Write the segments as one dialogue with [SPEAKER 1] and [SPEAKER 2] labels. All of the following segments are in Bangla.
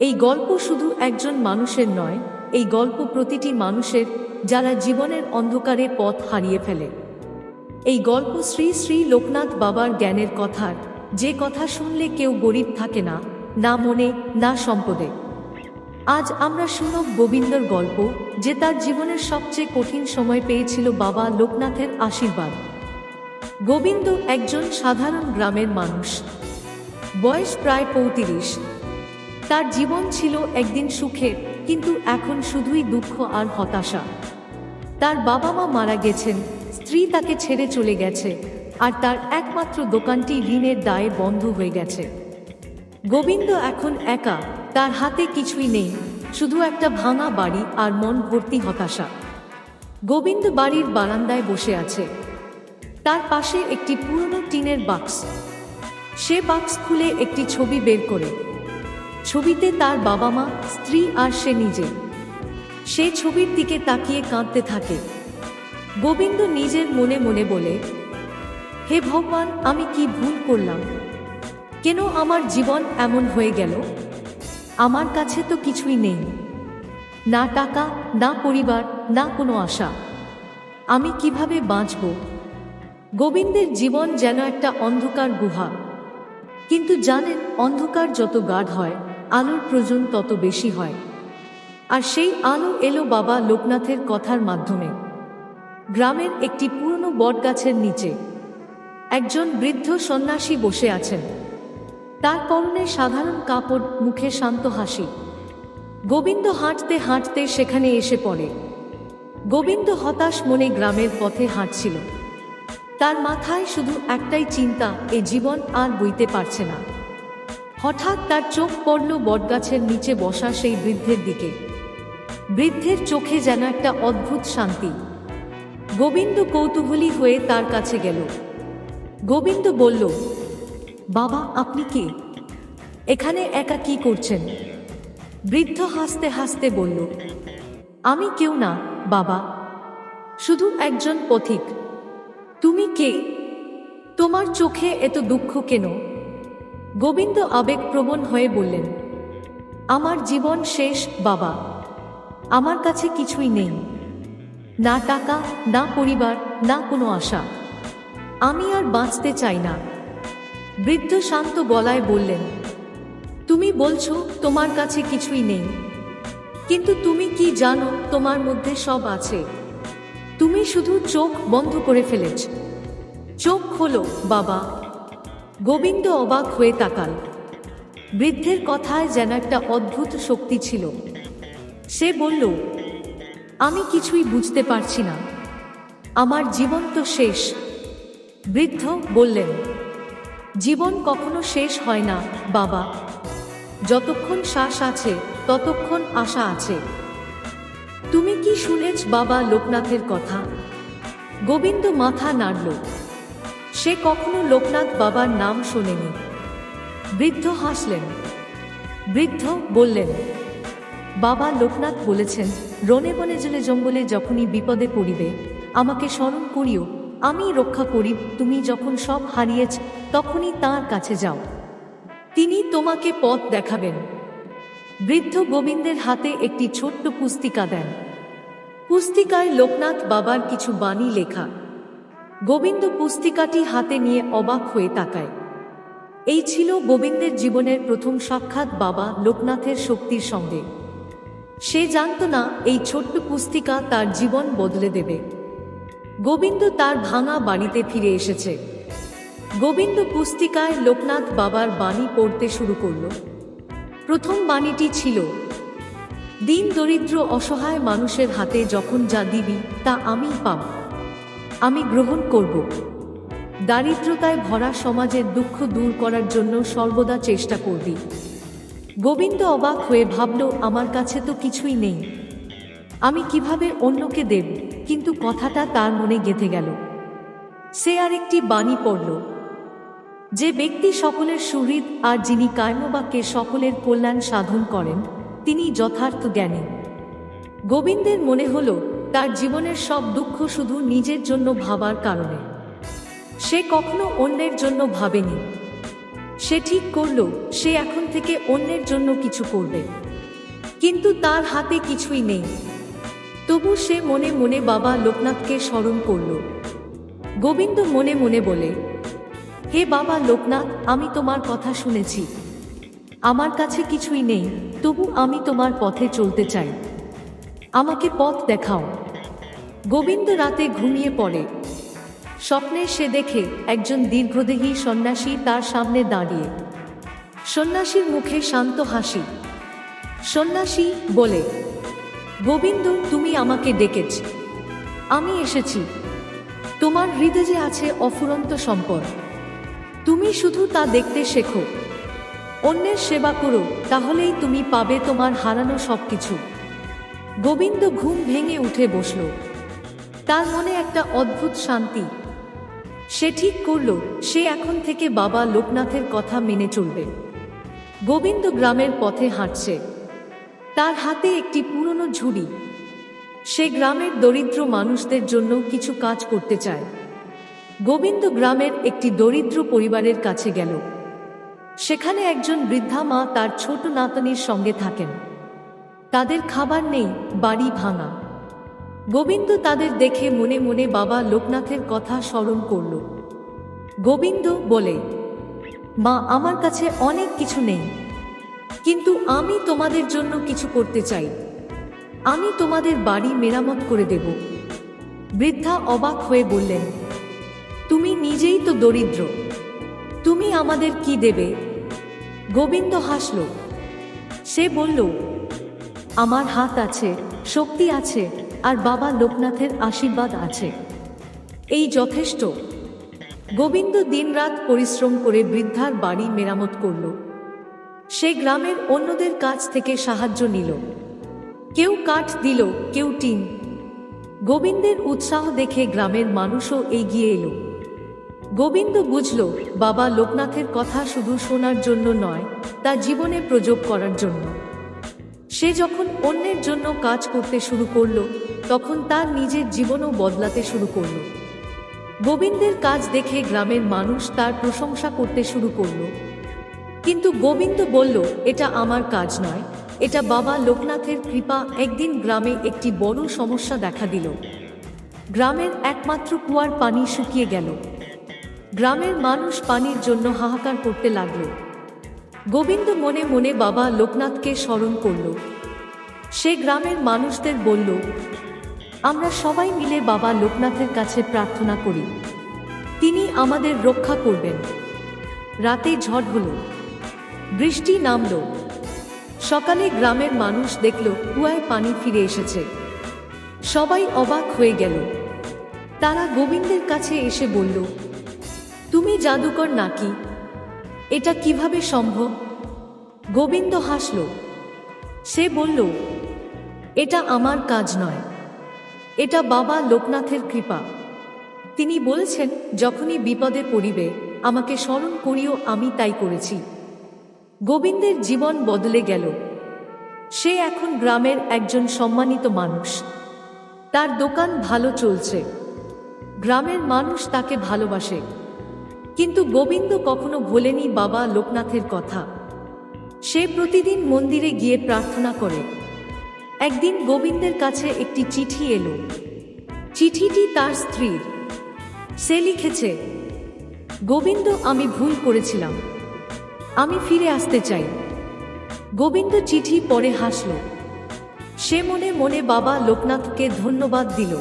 [SPEAKER 1] এই গল্প শুধু একজন মানুষের নয়, এই গল্প প্রতিটি মানুষের, যারা জীবনের অন্ধকারে পথ হারিয়ে ফেলে। এই গল্প শ্রী শ্রী লোকনাথ বাবার জ্ঞানের কথার যে কথা শুনলে কেউ গরিব থাকে না না মনে, না সম্পদে। আজ আমরা শুনব গোবিন্দর গল্প, যে তার জীবনের সবচেয়ে কঠিন সময় পেয়েছিল বাবা লোকনাথের আশীর্বাদ। গোবিন্দ একজন সাধারণ গ্রামের মানুষ। বয়স প্রায় পঁয়ত্রিশ তার জীবন ছিল একদিন সুখের, কিন্তু এখন শুধুই দুঃখ আর হতাশা। তার বাবা মা মারা গেছেন, স্ত্রী তাকে ছেড়ে চলে গেছে, আর তার একমাত্র দোকানটি ঋণের দায়ে বন্ধ হয়ে গেছে। গোবিন্দ এখন একা, তার হাতে কিছুই নেই, শুধু একটা ভাঙা বাড়ি আর মন ভর্তি হতাশা। গোবিন্দ বাড়ির বারান্দায় বসে আছে। তার পাশে একটি পুরনো টিনের বাক্স। সে বাক্স খুলে একটি ছবি বের করে। ছবিতে তার বাবা মা, স্ত্রী আর সে নিজে সে ছবির দিকে তাকিয়ে কাঁদতে থাকে। গোবিন্দ নিজের মনে মনে বলে, হে ভগবান, আমি কি ভুল করলাম? কেন আমার জীবন এমন হয়ে গেল? আমার কাছে তো কিছুই নেই। না টাকা, না পরিবার, না কোনো আশা। আমি কীভাবে বাঁচব? গোবিন্দের জীবন যেন একটা অন্ধকার গুহা। কিন্তু জানেন, অন্ধকার যত গাঢ় হয় আলোর প্রয়োজন তত বেশি হয়। আর সেই আলো এলো বাবা লোকনাথের কথার মাধ্যমে। গ্রামের একটি পুরনো বটগাছের নিচে। একজন বৃদ্ধ সন্ন্যাসী বসে আছেন। তার পরনে সাধারণ কাপড়, মুখে শান্ত হাসি। গোবিন্দ হাঁটতে হাঁটতে সেখানে এসে পড়ে। গোবিন্দ হতাশ মনে গ্রামের পথে হাঁটছিল। তার মাথায় শুধু একটাই চিন্তা, এ জীবন আর বইতে পারছে না। হঠাৎ তার চোখ পড়ল বটগাছের নিচে বসা সেই বৃদ্ধের দিকে। বৃদ্ধের চোখে যেন একটা অদ্ভুত শান্তি। গোবিন্দ কৌতূহলী হয়ে তার কাছে গেল। গোবিন্দ বলল, বাবা, আপনি কে? এখানে একা কি করছেন? বৃদ্ধ হাসতে হাসতে বলল, আমি কেউ না, বাবা। শুধু একজন পথিক। তুমি কে? তোমার চোখে এত দুঃখ কেন? গোবিন্দ আবেগপ্রবণ হয়ে বললেন, আমার জীবন শেষ, বাবা। আমার কাছে কিছুই নেই। না টাকা, না পরিবার, না কোনো আশা। আমি আর বাঁচতে চাই না। বৃদ্ধ শান্ত গলায় বললেন, তুমি বলছো তোমার কাছে কিছুই নেই। কিন্তু তুমি কি জানো তোমার মধ্যে সব আছে? তুমি শুধু চোখ বন্ধ করে ফেলেছ। চোখ খোলো, বাবা। গোবিন্দ অবাক হয়ে তাকাল। বৃদ্ধের কথায় যেন একটা অদ্ভুত শক্তি ছিল। সে বলল, আমি কিছুই বুঝতে পারছি না। আমার জীবন তো শেষ। বৃদ্ধ বললেন, জীবন কখনো শেষ হয় না, বাবা। যতক্ষণ শ্বাস আছে, ততক্ষণ আশা আছে। তুমি কি শুনেছ বাবা লোকনাথের কথা? গোবিন্দ মাথা নাড়ল। সে কখনো লোকনাথ বাবার নাম শোনেনি। বৃদ্ধ হাসলেন। বৃদ্ধ বললেন, বাবা লোকনাথ বলেছেন, রনে বনে জলে জঙ্গলে যখনই বিপদে পড়িবে, আমাকে স্মরণ করিও আমি রক্ষা করি তুমি যখন সব হারিয়েছ, তখনই তার কাছে যাও। তিনি তোমাকে পথ দেখাবেন। বৃদ্ধ গোবিন্দের হাতে একটি ছোট্ট পুস্তিকা দেন। পুস্তিকায় লোকনাথ বাবার কিছু বাণী লেখা। গোবিন্দ পুস্তিকাটি হাতে নিয়ে অবাক হয়ে তাকায়। এই ছিল গোবিন্দের জীবনের প্রথম সাক্ষাৎ বাবা লোকনাথের শক্তির সঙ্গে। সে জানত না এই ছোট্ট পুস্তিকা তার জীবন বদলে দেবে। গোবিন্দ তার ভাঙা বাড়িতে ফিরে এসেছে। গোবিন্দ পুস্তিকায় লোকনাথ বাবার বাণী পড়তে শুরু করল। প্রথম বাণীটি ছিল, দিন দরিদ্র অসহায় মানুষের হাতে যখন যা দিবি তা আমি পাব। আমি গ্রহণ করব। দারিদ্রতায় ভরা সমাজের দুঃখ দূর করার জন্য সর্বদা চেষ্টা করবি। গোবিন্দ অবাক হয়ে ভাবল, আমার কাছে তো কিছুই নেই। আমি কীভাবে অন্যকে দেব? কিন্তু কথাটা তার মনে গেঁথে গেল। সে আরেকটি বাণী পড়ল, যে ব্যক্তি সকলের সুহৃদ আর যিনি কায়মবাক্যে সকলের কল্যাণ সাধন করেন, তিনি যথার্থ জ্ঞানী। গোবিন্দের মনে হল তার জীবনের সব দুঃখ শুধু নিজের জন্য ভাবার কারণে। সে কখনো অন্যের জন্য ভাবেনি। সে ঠিক করল, সে এখন থেকে অন্যের জন্য কিছু করবে। কিন্তু তার হাতে কিছুই নেই। তবু সে মনে মনে বাবা লোকনাথকে স্মরণ করল। গোবিন্দ মনে মনে বলে, হে বাবা লোকনাথ, আমি তোমার কথা শুনেছি। আমার কাছে কিছুই নেই, তবু আমি তোমার পথে চলতে চাই। আমাকে পথ দেখাও। গোবিন্দ রাতে ঘুমিয়ে পড়ে। স্বপ্নে সে দেখে একজন দীর্ঘদেহী সন্ন্যাসী তার সামনে দাঁড়িয়ে। সন্ন্যাসীর মুখে শান্ত হাসি। সন্ন্যাসী বলে, গোবিন্দ, তুমি আমাকে ডেকেছ। আমি এসেছি। তোমার হৃদয়ে আছে অফুরন্ত সম্পদ। তুমি শুধু তা দেখতে শেখো। অন্যের সেবা করো, তাহলেই তুমি পাবে তোমার হারানো সবকিছু। গোবিন্দ ঘুম ভেঙে উঠে বসল। তার মনে একটা অদ্ভুত শান্তি। সে ঠিক করল, সে এখন থেকে বাবা লোকনাথের কথা মেনে চলবে। গোবিন্দ গ্রামের পথে হাঁটছে। তার হাতে একটি পুরনো ঝুড়ি। সে গ্রামের দরিদ্র মানুষদের জন্য কিছু কাজ করতে চায়। গোবিন্দ গ্রামের একটি দরিদ্র পরিবারের কাছে গেল। সেখানে একজন বৃদ্ধা মা তার ছোট নাতনির সঙ্গে থাকেন। তাদের খাবার নেই, বাড়ি ভাঙা। গোবিন্দ তাদের দেখে মনে মনে বাবা লোকনাথের কথা স্মরণ করল। গোবিন্দ বলে, মা, আমার কাছে অনেক কিছু নেই, কিন্তু আমি তোমাদের জন্য কিছু করতে চাই। আমি তোমাদের বাড়ি মেরামত করে দেব। বৃদ্ধা অবাক হয়ে বললেন, তুমি নিজেই তো দরিদ্র, তুমি আমাদের কি দেবে? গোবিন্দ হাসল, সে বলল আমার হাত আছে, শক্তি আছে, আর বাবা লোকনাথের আশীর্বাদ আছে। এই যথেষ্ট। গোবিন্দ দিনরাত পরিশ্রম করে বৃদ্ধার বাড়ি মেরামত করল। সে গ্রামের অন্যদের কাছ থেকে সাহায্য নিল। কেউ কাঠ দিল, কেউ টিন। গোবিন্দের উৎসাহ দেখে গ্রামের মানুষও এগিয়ে এলো। গোবিন্দ বুঝল, বাবা লোকনাথের কথা শুধু শোনার জন্য নয়, তা জীবনে প্রযোগ করার জন্য। সে যখন অন্যের জন্য কাজ করতে শুরু করল, তখন তার নিজের জীবনও বদলাতে শুরু করল। গোবিন্দের কাজ দেখে গ্রামের মানুষ তার প্রশংসা করতে শুরু করল। কিন্তু গোবিন্দ বলল, এটা আমার কাজ নয়। এটা বাবা লোকনাথের কৃপা একদিন গ্রামে একটি বড় সমস্যা দেখা দিল। গ্রামের একমাত্র কুয়ার পানি শুকিয়ে গেল। গ্রামের মানুষ পানির জন্য হাহাকার করতে লাগল। গোবিন্দ মনে মনে বাবা লোকনাথকে স্মরণ করল। সে গ্রামের মানুষদের বলল, আমরা সবাই মিলে বাবা লোকনাথের কাছে প্রার্থনা করি। তিনি আমাদের রক্ষা করবেন। রাতে ঝড় হলো। বৃষ্টি নামল। সকালে গ্রামের মানুষ দেখল কুয়ায় পানি ফিরে এসেছে। সবাই অবাক হয়ে গেল। তারা গোবিন্দের কাছে এসে বলল, তুমি জাদুকর নাকি? এটা কীভাবে সম্ভব? গোবিন্দ হাসল। সে বলল, এটা আমার কাজ নয়। এটা বাবা লোকনাথের কৃপা। তিনি বলেছেন, যখনই বিপদে পড়িবে, আমাকে স্মরণ করিও, আমি তাই করেছি। গোবিন্দের জীবন বদলে গেল। সে এখন গ্রামের একজন সম্মানিত মানুষ। তার দোকান ভালো চলছে। গ্রামের মানুষ তাকে ভালোবাসে। কিন্তু গোবিন্দ কখনো ভোলেনি বাবা লোকনাথের কথা। সে প্রতিদিন মন্দিরে গিয়ে প্রার্থনা করে। একদিন গোবিন্দের কাছে একটি চিঠি এলো। চিঠিটি তার স্ত্রীর। সে লিখেছে, গোবিন্দ, আমি ভুল করেছিলাম। আমি ফিরে আসতে চাই। গোবিন্দ চিঠি পরে হাসল। সে মনে মনে বাবা লোকনাথকে ধন্যবাদ দিল।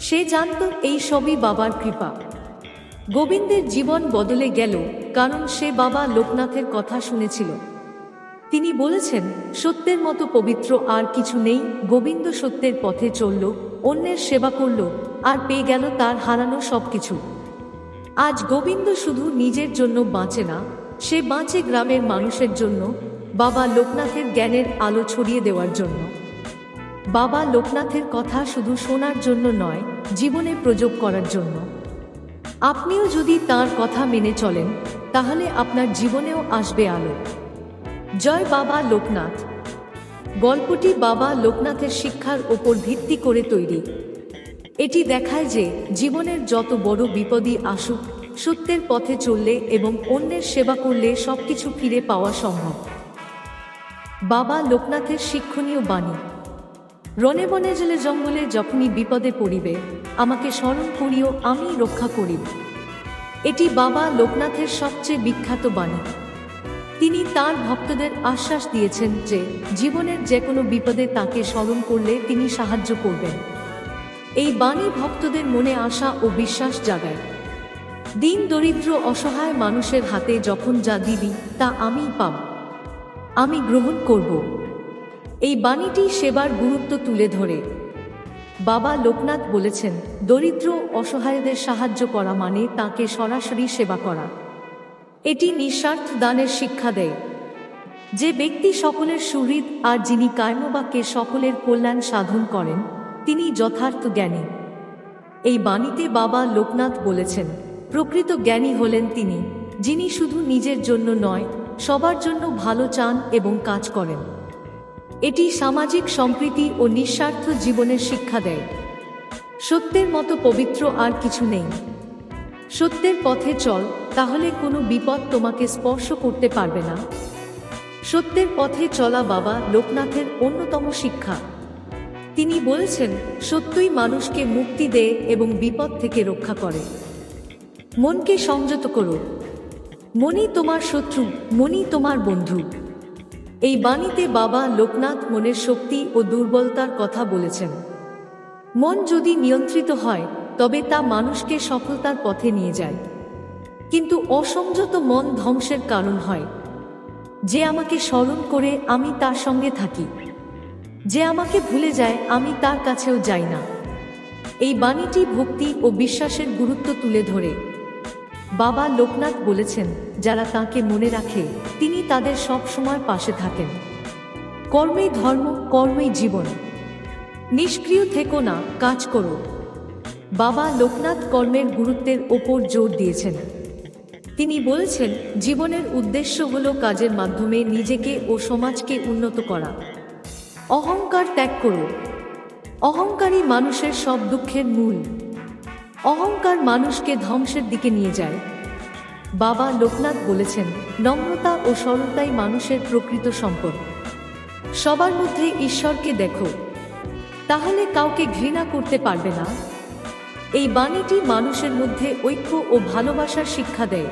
[SPEAKER 1] সে জানত এই সবই বাবার কৃপা। গোবিন্দের জীবন বদলে গেল কারণ সে বাবা লোকনাথের কথা শুনেছিল। তিনি বলেছেন, সত্যের মতো পবিত্র আর কিছু নেই, গোবিন্দ সত্যের পথে চলল, অন্যের সেবা করল, আর পেয়ে গেল তার হারানো সবকিছু। আজ গোবিন্দ শুধু নিজের জন্য বাঁচে না, সে বাঁচে গ্রামের মানুষের জন্য, বাবা লোকনাথের জ্ঞানের আলো ছড়িয়ে দেওয়ার জন্য। বাবা লোকনাথের কথা শুধু শোনার জন্য নয়, জীবনে প্রযোগ করার জন্য। আপনিও যদি তার কথা মেনে চলেন, তাহলে আপনার জীবনেও আসবে আলো। জয় বাবা লোকনাথ। গল্পটি বাবা লোকনাথের শিক্ষার ওপর ভিত্তি করে তৈরি। এটি দেখায় যে জীবনের যত বড় বিপদই আসুক, সত্যের পথে চললে এবং অন্যের সেবা করলে সবকিছু ফিরে পাওয়া সম্ভব। বাবা লোকনাথের শিক্ষণীয় বাণী। রনে বনে জেলে জঙ্গলে যখনই বিপদে পড়িবে আমাকে স্মরণ করিও, আমি রক্ষা করিব। এটি বাবা লোকনাথের সবচেয়ে বিখ্যাত বাণী। তিনি তার ভক্তদের আশ্বাস দিয়েছেন যে, জীবনের যে কোনো বিপদে তাকে স্মরণ করলে তিনি সাহায্য করবেন। এই বাণী ভক্তদের মনে আশা ও বিশ্বাস জাগায়। দিন দরিদ্র অসহায় মানুষের হাতে যখন যা দিবি, তা আমিই পাব। আমি গ্রহণ করব। এই বাণীটি সেবার গুরুত্ব তুলে ধরে। বাবা লোকনাথ বলেছেন, দরিদ্র অসহায়দের সাহায্য করা মানে তাকে সরাসরি সেবা করা। এটি নিঃস্বার্থ দানের শিক্ষা দেয়। যে ব্যক্তি সকলের সুহৃদ আর যিনি কায়মবাক্যে সকলের কল্যাণ সাধন করেন, তিনি যথার্থ জ্ঞানী। এই বাণীতে বাবা লোকনাথ বলেছেন, প্রকৃত জ্ঞানী হলেন তিনি, যিনি শুধু নিজের জন্য নয়, সবার জন্য ভালো চান এবং কাজ করেন। এটি সামাজিক সম্প্রীতি ও নিঃস্বার্থ জীবনের শিক্ষা দেয়। সত্যের মতো পবিত্র আর কিছু নেই। সত্যের পথে চল, তাহলে কোনো বিপদ তোমাকে স্পর্শ করতে পারবে না। সত্যের পথে চলা বাবা লোকনাথের অন্যতম শিক্ষা। তিনি বলেছেন, সত্যই মানুষকে মুক্তি দেয় এবং বিপদ থেকে রক্ষা করে। মনকে সংযত করো। মনই তোমার শত্রু, মনই তোমার বন্ধু। এই বাণীতে বাবা লোকনাথ মনের শক্তি ও দুর্বলতার কথা বলেছেন। মন যদি নিয়ন্ত্রিত হয়, তবে তা মানুষকে সফলতার পথে নিয়ে যায়। কিন্তু অসংযত মন ধ্বংসের কারণ হয়। যে আমাকে স্মরণ করে আমি তার সঙ্গে থাকি। যে আমাকে ভুলে যায়, আমি তার কাছেও যাই না। এই বাণীটি ভক্তি ও বিশ্বাসের গুরুত্ব তুলে ধরে। বাবা লোকনাথ বলেছেন, যারা তাকে মনে রাখে, তিনি তাদের সব সময় পাশে থাকেন। কর্মেই ধর্ম কর্মেই জীবন। নিষ্ক্রিয় থেকো না, কাজ করো। বাবা লোকনাথ কর্মের গুরুত্বের ওপর জোর দিয়েছেন। তিনি বলেছেন, জীবনের উদ্দেশ্য হল কাজের মাধ্যমে নিজেকে ও সমাজকে উন্নত করা। অহংকার ত্যাগ করো। অহংকারী মানুষের সব দুঃখের মূল। অহংকার মানুষকে ধ্বংসের দিকে নিয়ে যায়। বাবা লোকনাথ বলেছেন, নম্রতা ও সরলতাই মানুষের প্রকৃত সম্পদ। সবার মধ্যে ঈশ্বরকে দেখো, তাহলে কাউকে ঘৃণা করতে পারবে না। এই বাণীটি মানুষের মধ্যে ঐক্য ও ভালোবাসার শিক্ষা দেয়।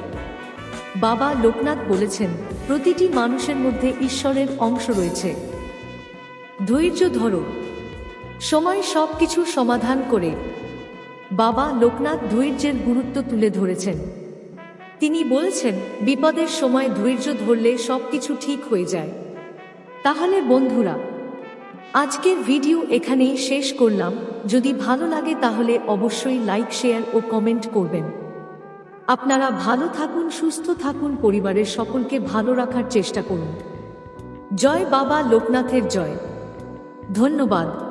[SPEAKER 1] বাবা লোকনাথ বলেছেন, প্রতিটি মানুষের মধ্যে ঈশ্বরের অংশ রয়েছে। ধৈর্য ধরো, সময় সব কিছুর সমাধান করে। বাবা লোকনাথ ধৈর্যের গুরুত্ব তুলে ধরেছেন। তিনি বলছেন, বিপদের সময় ধৈর্য ধরলে সব কিছু ঠিক হয়ে যায়। তাহলে বন্ধুরা, আজকের ভিডিও এখানেই শেষ করলাম। যদি ভালো লাগে তাহলে অবশ্যই লাইক, শেয়ার ও কমেন্ট করবেন। আপনারা ভালো থাকুন, সুস্থ থাকুন, পরিবারের সকলকে ভালো রাখার চেষ্টা করুন। জয় বাবা লোকনাথের জয়। ধন্যবাদ।